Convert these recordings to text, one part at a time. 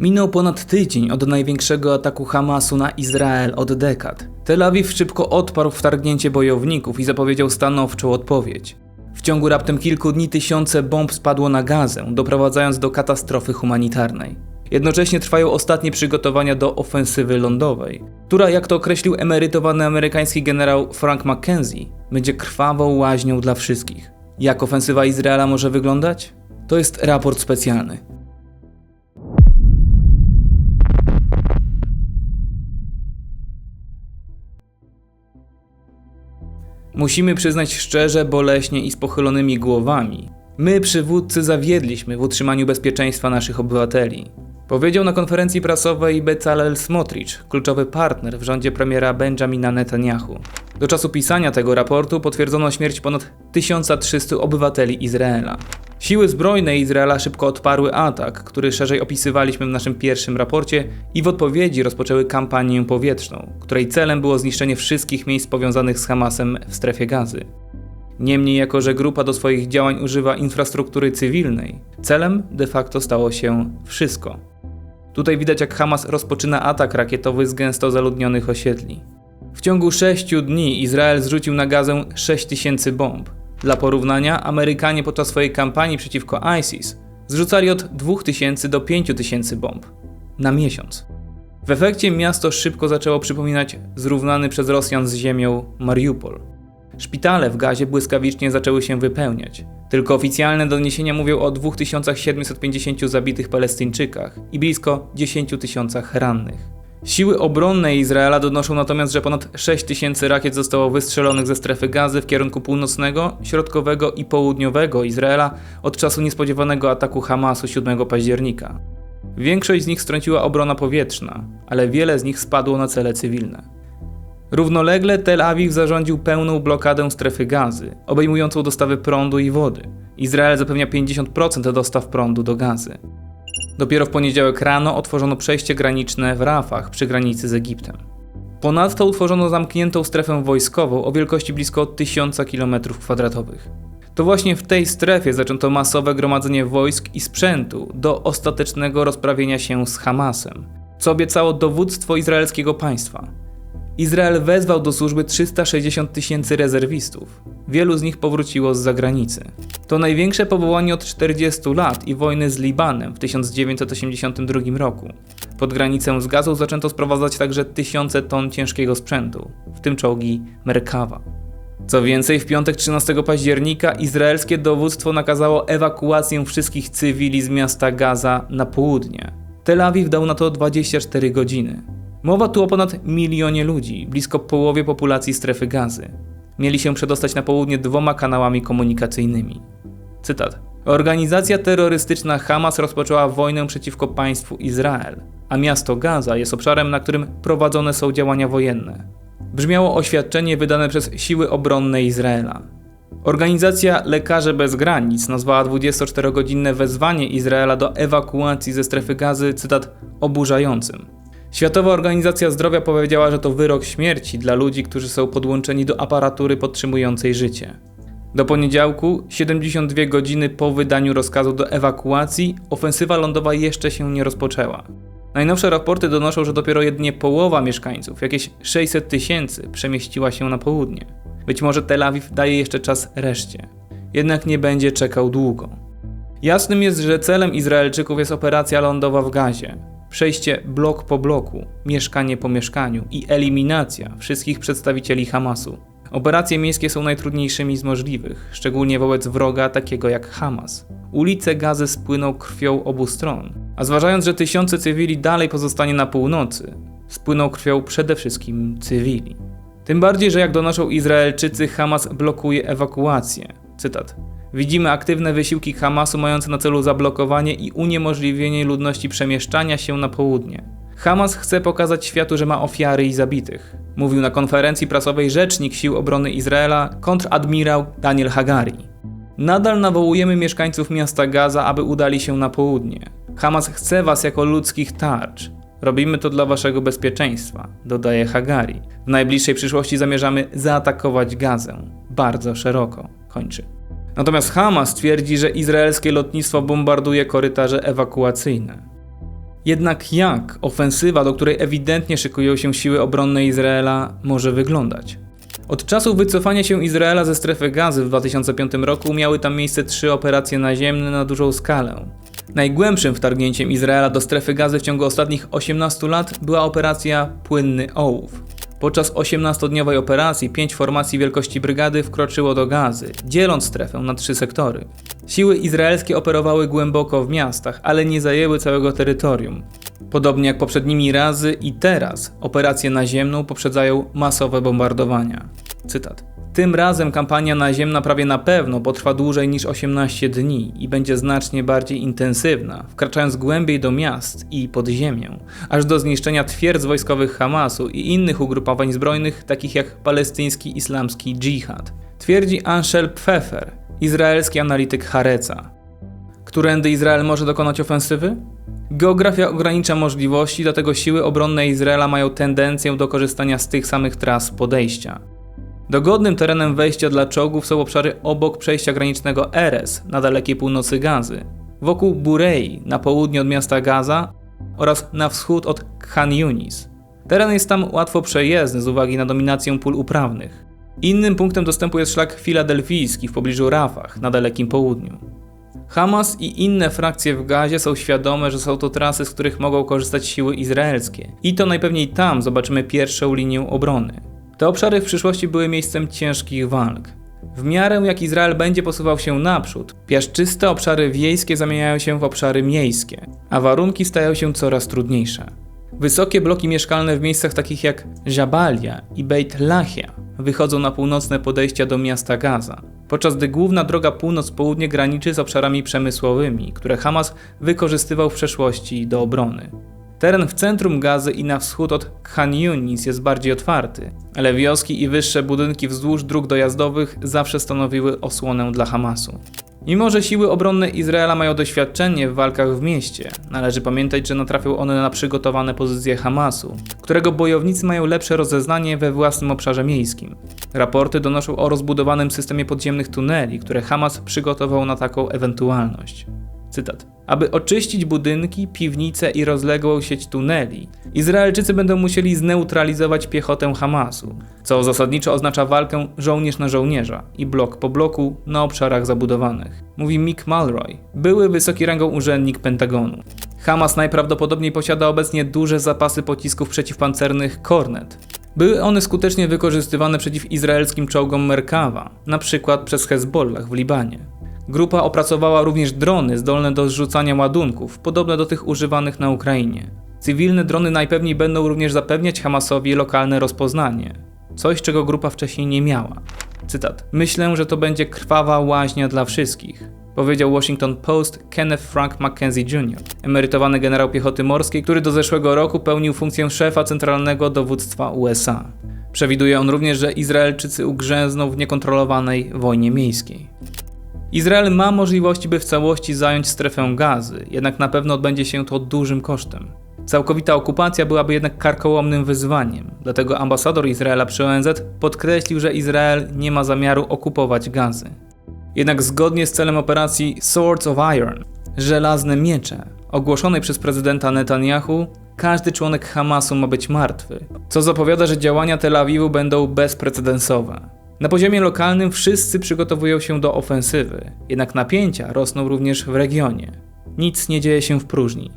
Minął ponad tydzień od największego ataku Hamasu na Izrael od dekad. Tel Awiw szybko odparł wtargnięcie bojowników i zapowiedział stanowczą odpowiedź. W ciągu raptem kilku dni tysiące bomb spadło na Gazę, doprowadzając do katastrofy humanitarnej. Jednocześnie trwają ostatnie przygotowania do ofensywy lądowej, która, jak to określił emerytowany amerykański generał Frank McKenzie, będzie krwawą łaźnią dla wszystkich. Jak ofensywa Izraela może wyglądać? To jest raport specjalny. Musimy przyznać szczerze, boleśnie i z pochylonymi głowami. My, przywódcy, zawiedliśmy w utrzymaniu bezpieczeństwa naszych obywateli. Powiedział na konferencji prasowej Bezalel Smotrich, kluczowy partner w rządzie premiera Benjamina Netanyahu. Do czasu pisania tego raportu potwierdzono śmierć ponad 1300 obywateli Izraela. Siły zbrojne Izraela szybko odparły atak, który szerzej opisywaliśmy w naszym pierwszym raporcie i w odpowiedzi rozpoczęły kampanię powietrzną, której celem było zniszczenie wszystkich miejsc powiązanych z Hamasem w strefie gazy. Niemniej, jako że grupa do swoich działań używa infrastruktury cywilnej, celem de facto stało się wszystko. Tutaj widać, jak Hamas rozpoczyna atak rakietowy z gęsto zaludnionych osiedli. W ciągu 6 dni Izrael zrzucił na gazę 6000 bomb. Dla porównania, Amerykanie podczas swojej kampanii przeciwko ISIS zrzucali od 2000 do 5000 bomb na miesiąc. W efekcie miasto szybko zaczęło przypominać zrównany przez Rosjan z ziemią Mariupol. Szpitale w gazie błyskawicznie zaczęły się wypełniać. Tylko oficjalne doniesienia mówią o 2750 zabitych Palestyńczykach i blisko 10 tysiącach rannych. Siły obronne Izraela donoszą natomiast, że ponad 6 tysięcy rakiet zostało wystrzelonych ze strefy gazy w kierunku północnego, środkowego i południowego Izraela od czasu niespodziewanego ataku Hamasu 7 października. Większość z nich strąciła obrona powietrzna, ale wiele z nich spadło na cele cywilne. Równolegle Tel Awiw zarządził pełną blokadę strefy gazy, obejmującą dostawy prądu i wody. Izrael zapewnia 50% dostaw prądu do gazy. Dopiero w poniedziałek rano otworzono przejście graniczne w Rafach przy granicy z Egiptem. Ponadto utworzono zamkniętą strefę wojskową o wielkości blisko 1000 km2. To właśnie w tej strefie zaczęto masowe gromadzenie wojsk i sprzętu do ostatecznego rozprawienia się z Hamasem, co obiecało dowództwo izraelskiego państwa. Izrael wezwał do służby 360 tysięcy rezerwistów. Wielu z nich powróciło z zagranicy. To największe powołanie od 40 lat i wojny z Libanem w 1982 roku. Pod granicę z Gazą zaczęto sprowadzać także tysiące ton ciężkiego sprzętu, w tym czołgi Merkawa. Co więcej, w piątek 13 października izraelskie dowództwo nakazało ewakuację wszystkich cywili z miasta Gaza na południe. Tel Awiw dał na to 24 godziny. Mowa tu o ponad milionie ludzi, blisko połowie populacji strefy gazy. Mieli się przedostać na południe dwoma kanałami komunikacyjnymi. Cytat. Organizacja terrorystyczna Hamas rozpoczęła wojnę przeciwko państwu Izrael, a miasto Gaza jest obszarem, na którym prowadzone są działania wojenne. Brzmiało oświadczenie wydane przez siły obronne Izraela. Organizacja Lekarze Bez Granic nazwała 24-godzinne wezwanie Izraela do ewakuacji ze strefy gazy, cytat, oburzającym. Światowa Organizacja Zdrowia powiedziała, że to wyrok śmierci dla ludzi, którzy są podłączeni do aparatury podtrzymującej życie. Do poniedziałku, 72 godziny po wydaniu rozkazu do ewakuacji, ofensywa lądowa jeszcze się nie rozpoczęła. Najnowsze raporty donoszą, że dopiero jedynie połowa mieszkańców, jakieś 600 tysięcy, przemieściła się na południe. Być może Tel Awiw daje jeszcze czas reszcie. Jednak nie będzie czekał długo. Jasnym jest, że celem Izraelczyków jest operacja lądowa w Gazie. Przejście blok po bloku, mieszkanie po mieszkaniu i eliminacja wszystkich przedstawicieli Hamasu. Operacje miejskie są najtrudniejszymi z możliwych, szczególnie wobec wroga takiego jak Hamas. Ulice Gazy spłyną krwią obu stron, a zważając, że tysiące cywili dalej pozostanie na północy, spłyną krwią przede wszystkim cywili. Tym bardziej, że jak donoszą Izraelczycy, Hamas blokuje ewakuację. Cytat. Widzimy aktywne wysiłki Hamasu mające na celu zablokowanie i uniemożliwienie ludności przemieszczania się na południe. Hamas chce pokazać światu, że ma ofiary i zabitych. Mówił na konferencji prasowej rzecznik Sił Obrony Izraela, kontradmirał Daniel Hagari. Nadal nawołujemy mieszkańców miasta Gaza, aby udali się na południe. Hamas chce was jako ludzkich tarcz. Robimy to dla waszego bezpieczeństwa, dodaje Hagari. W najbliższej przyszłości zamierzamy zaatakować Gazę. Bardzo szeroko, kończy. Natomiast Hamas twierdzi, że izraelskie lotnictwo bombarduje korytarze ewakuacyjne. Jednak jak ofensywa, do której ewidentnie szykują się siły obronne Izraela, może wyglądać? Od czasu wycofania się Izraela ze strefy gazy w 2005 roku miały tam miejsce trzy operacje naziemne na dużą skalę. Najgłębszym wtargnięciem Izraela do strefy gazy w ciągu ostatnich 18 lat była operacja Płynny Ołów. Podczas 18-dniowej operacji pięć formacji wielkości brygady wkroczyło do gazy, dzieląc strefę na trzy sektory. Siły izraelskie operowały głęboko w miastach, ale nie zajęły całego terytorium. Podobnie jak poprzednimi razy i teraz operację naziemną poprzedzają masowe bombardowania. Cytat. Tym razem kampania naziemna prawie na pewno potrwa dłużej niż 18 dni i będzie znacznie bardziej intensywna, wkraczając głębiej do miast i pod ziemię, aż do zniszczenia twierdz wojskowych Hamasu i innych ugrupowań zbrojnych, takich jak palestyński islamski dżihad. Twierdzi Anshel Pfeffer, izraelski analityk Hareca. Którędy Izrael może dokonać ofensywy? Geografia ogranicza możliwości, dlatego siły obronne Izraela mają tendencję do korzystania z tych samych tras podejścia. Dogodnym terenem wejścia dla czołgów są obszary obok przejścia granicznego Eres na dalekiej północy Gazy, wokół Burei na południe od miasta Gaza oraz na wschód od Khan Yunis. Teren jest tam łatwo przejezdny z uwagi na dominację pól uprawnych. Innym punktem dostępu jest szlak filadelfijski w pobliżu Rafah na dalekim południu. Hamas i inne frakcje w Gazie są świadome, że są to trasy, z których mogą korzystać siły izraelskie. I to najpewniej tam zobaczymy pierwszą linię obrony. Te obszary w przyszłości były miejscem ciężkich walk. W miarę jak Izrael będzie posuwał się naprzód, piaszczyste obszary wiejskie zamieniają się w obszary miejskie, a warunki stają się coraz trudniejsze. Wysokie bloki mieszkalne w miejscach takich jak Jabalia i Beit Lahia wychodzą na północne podejścia do miasta Gaza, podczas gdy główna droga północ-południe graniczy z obszarami przemysłowymi, które Hamas wykorzystywał w przeszłości do obrony. Teren w centrum Gazy i na wschód od Khan Yunis jest bardziej otwarty, ale wioski i wyższe budynki wzdłuż dróg dojazdowych zawsze stanowiły osłonę dla Hamasu. Mimo, że siły obronne Izraela mają doświadczenie w walkach w mieście, należy pamiętać, że natrafią one na przygotowane pozycje Hamasu, którego bojownicy mają lepsze rozeznanie we własnym obszarze miejskim. Raporty donoszą o rozbudowanym systemie podziemnych tuneli, które Hamas przygotował na taką ewentualność. Cytat. Aby oczyścić budynki, piwnice i rozległą sieć tuneli, Izraelczycy będą musieli zneutralizować piechotę Hamasu, co zasadniczo oznacza walkę żołnierz na żołnierza i blok po bloku na obszarach zabudowanych. Mówi Mick Mulroy, były wysoki rangą urzędnik Pentagonu. Hamas najprawdopodobniej posiada obecnie duże zapasy pocisków przeciwpancernych Kornet. Były one skutecznie wykorzystywane przeciw izraelskim czołgom Merkawa, na przykład przez Hezbollah w Libanie. Grupa opracowała również drony zdolne do zrzucania ładunków, podobne do tych używanych na Ukrainie. Cywilne drony najpewniej będą również zapewniać Hamasowi lokalne rozpoznanie, coś czego grupa wcześniej nie miała. Cytat: Myślę, że to będzie krwawa łaźnia dla wszystkich, powiedział Washington Post Kenneth Frank McKenzie Jr., emerytowany generał piechoty morskiej, który do zeszłego roku pełnił funkcję szefa centralnego dowództwa USA. Przewiduje on również, że Izraelczycy ugrzęzną w niekontrolowanej wojnie miejskiej. Izrael ma możliwości, by w całości zająć strefę gazy, jednak na pewno odbędzie się to dużym kosztem. Całkowita okupacja byłaby jednak karkołomnym wyzwaniem, dlatego ambasador Izraela przy ONZ podkreślił, że Izrael nie ma zamiaru okupować gazy. Jednak zgodnie z celem operacji Swords of Iron, żelazne miecze, ogłoszonej przez prezydenta Netanyahu, każdy członek Hamasu ma być martwy, co zapowiada, że działania Tel Awiwu będą bezprecedensowe. Na poziomie lokalnym wszyscy przygotowują się do ofensywy, jednak napięcia rosną również w regionie. Nic nie dzieje się w próżni.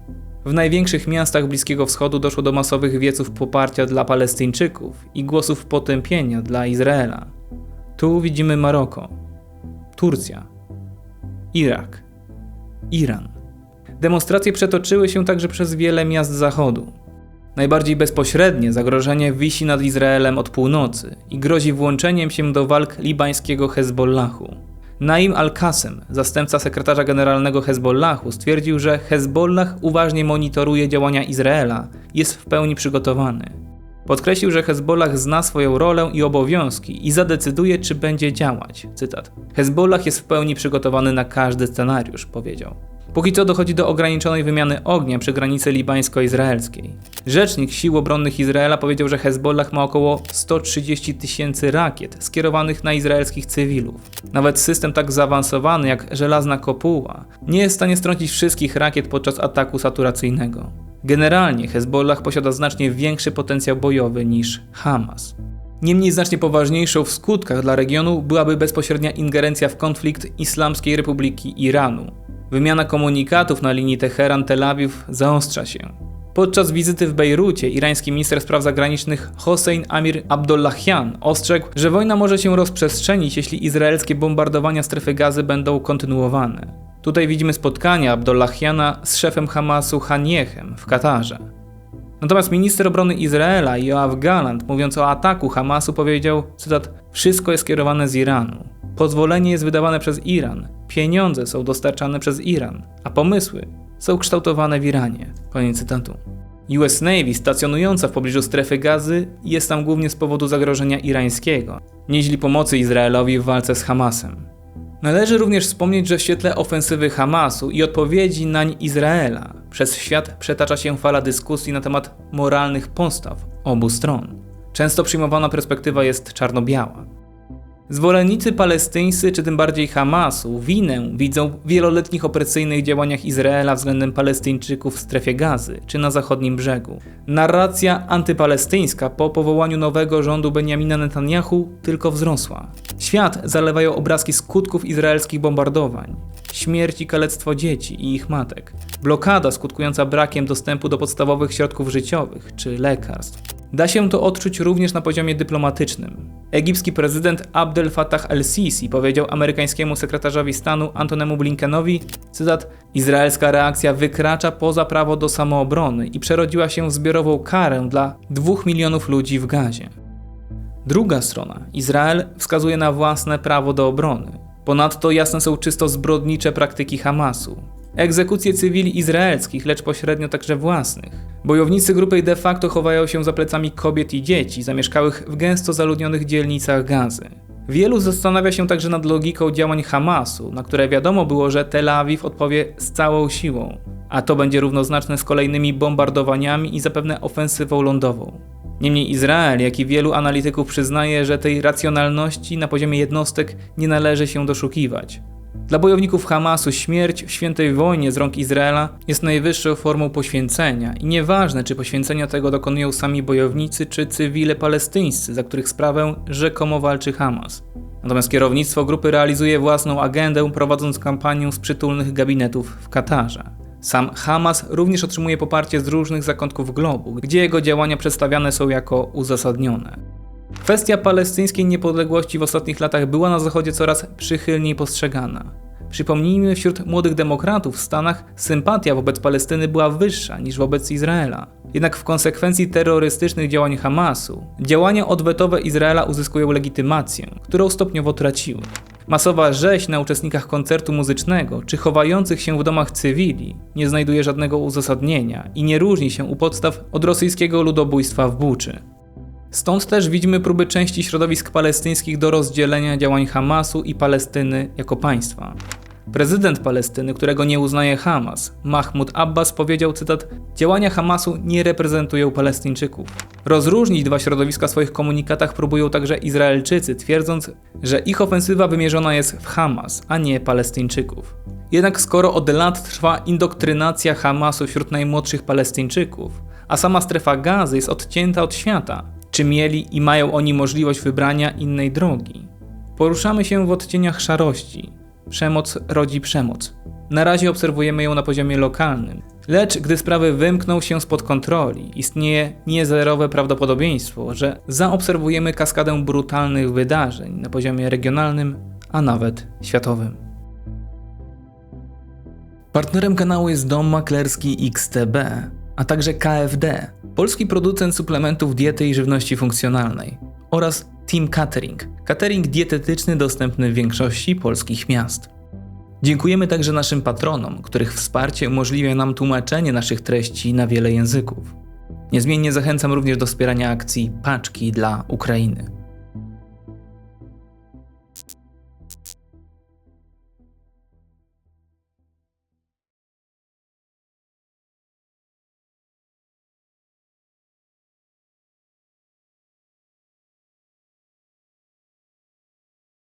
W największych miastach Bliskiego Wschodu doszło do masowych wieców poparcia dla Palestyńczyków i głosów potępienia dla Izraela. Tu widzimy Maroko, Turcja, Irak, Iran. Demonstracje przetoczyły się także przez wiele miast Zachodu. Najbardziej bezpośrednie zagrożenie wisi nad Izraelem od północy i grozi włączeniem się do walk libańskiego Hezbollahu. Naim al-Qasem, zastępca sekretarza generalnego Hezbollahu, stwierdził, że Hezbollah uważnie monitoruje działania Izraela, jest w pełni przygotowany. Podkreślił, że Hezbollah zna swoją rolę i obowiązki i zadecyduje, czy będzie działać. Cytat. Hezbollah jest w pełni przygotowany na każdy scenariusz, powiedział. Póki co dochodzi do ograniczonej wymiany ognia przy granicy libańsko-izraelskiej. Rzecznik Sił Obronnych Izraela powiedział, że Hezbollah ma około 130 tysięcy rakiet skierowanych na izraelskich cywilów. Nawet system tak zaawansowany jak żelazna kopuła nie jest w stanie strącić wszystkich rakiet podczas ataku saturacyjnego. Generalnie Hezbollah posiada znacznie większy potencjał bojowy niż Hamas. Niemniej znacznie poważniejszą w skutkach dla regionu byłaby bezpośrednia ingerencja w konflikt Islamskiej Republiki Iranu. Wymiana komunikatów na linii Teheran-Tel Awiw zaostrza się. Podczas wizyty w Bejrucie irański minister spraw zagranicznych Hossein Amir Abdollahian ostrzegł, że wojna może się rozprzestrzenić, jeśli izraelskie bombardowania strefy gazy będą kontynuowane. Tutaj widzimy spotkanie Abdollahiana z szefem Hamasu Haniechem w Katarze. Natomiast minister obrony Izraela Joachim Galant, mówiąc o ataku Hamasu, powiedział, cytat, wszystko jest kierowane z Iranu. Pozwolenie jest wydawane przez Iran, pieniądze są dostarczane przez Iran, a pomysły są kształtowane w Iranie. Koniec cytatu. US Navy stacjonująca w pobliżu strefy gazy jest tam głównie z powodu zagrożenia irańskiego, nieźli pomocy Izraelowi w walce z Hamasem. Należy również wspomnieć, że w świetle ofensywy Hamasu i odpowiedzi nań Izraela przez świat przetacza się fala dyskusji na temat moralnych postaw obu stron. Często przyjmowana perspektywa jest czarno-biała. Zwolennicy palestyńscy, czy tym bardziej Hamasu, winę widzą w wieloletnich opresyjnych działaniach Izraela względem Palestyńczyków w strefie gazy czy na zachodnim brzegu. Narracja antypalestyńska po powołaniu nowego rządu Benjamina Netanyahu tylko wzrosła. Świat zalewają obrazki skutków izraelskich bombardowań, śmierć i kalectwo dzieci i ich matek, blokada skutkująca brakiem dostępu do podstawowych środków życiowych czy lekarstw. Da się to odczuć również na poziomie dyplomatycznym. Egipski prezydent Abdel Fattah el-Sisi powiedział amerykańskiemu sekretarzowi stanu Antonemu Blinkenowi, cytat, Izraelska reakcja wykracza poza prawo do samoobrony i przerodziła się w zbiorową karę dla dwóch milionów ludzi w gazie. Druga strona, Izrael, wskazuje na własne prawo do obrony. Ponadto jasne są czysto zbrodnicze praktyki Hamasu. Egzekucje cywili izraelskich, lecz pośrednio także własnych. Bojownicy grupy de facto chowają się za plecami kobiet i dzieci zamieszkałych w gęsto zaludnionych dzielnicach gazy. Wielu zastanawia się także nad logiką działań Hamasu, na które wiadomo było, że Tel Awiw odpowie z całą siłą, a to będzie równoznaczne z kolejnymi bombardowaniami i zapewne ofensywą lądową. Niemniej Izrael, jak i wielu analityków przyznaje, że tej racjonalności na poziomie jednostek nie należy się doszukiwać. Dla bojowników Hamasu śmierć w świętej wojnie z rąk Izraela jest najwyższą formą poświęcenia i nieważne, czy poświęcenia tego dokonują sami bojownicy, czy cywile palestyńscy, za których sprawę rzekomo walczy Hamas. Natomiast kierownictwo grupy realizuje własną agendę, prowadząc kampanię z przytulnych gabinetów w Katarze. Sam Hamas również otrzymuje poparcie z różnych zakątków globu, gdzie jego działania przedstawiane są jako uzasadnione. Kwestia palestyńskiej niepodległości w ostatnich latach była na Zachodzie coraz przychylniej postrzegana. Przypomnijmy, wśród młodych demokratów w Stanach sympatia wobec Palestyny była wyższa niż wobec Izraela. Jednak w konsekwencji terrorystycznych działań Hamasu, działania odwetowe Izraela uzyskują legitymację, którą stopniowo traciły. Masowa rzeź na uczestnikach koncertu muzycznego czy chowających się w domach cywili nie znajduje żadnego uzasadnienia i nie różni się u podstaw od rosyjskiego ludobójstwa w Buczy. Stąd też widzimy próby części środowisk palestyńskich do rozdzielenia działań Hamasu i Palestyny jako państwa. Prezydent Palestyny, którego nie uznaje Hamas, Mahmud Abbas powiedział, cytat, działania Hamasu nie reprezentują Palestyńczyków. Rozróżnić dwa środowiska w swoich komunikatach próbują także Izraelczycy, twierdząc, że ich ofensywa wymierzona jest w Hamas, a nie Palestyńczyków. Jednak skoro od lat trwa indoktrynacja Hamasu wśród najmłodszych Palestyńczyków, a sama strefa gazy jest odcięta od świata, czy mieli i mają oni możliwość wybrania innej drogi? Poruszamy się w odcieniach szarości. Przemoc rodzi przemoc. Na razie obserwujemy ją na poziomie lokalnym, lecz gdy sprawy wymkną się spod kontroli, istnieje niezerowe prawdopodobieństwo, że zaobserwujemy kaskadę brutalnych wydarzeń na poziomie regionalnym, a nawet światowym. Partnerem kanału jest dom maklerski XTB, a także KFD, polski producent suplementów diety i żywności funkcjonalnej oraz Team Catering, catering dietetyczny dostępny w większości polskich miast. Dziękujemy także naszym patronom, których wsparcie umożliwia nam tłumaczenie naszych treści na wiele języków. Niezmiennie zachęcam również do wspierania akcji Paczki dla Ukrainy.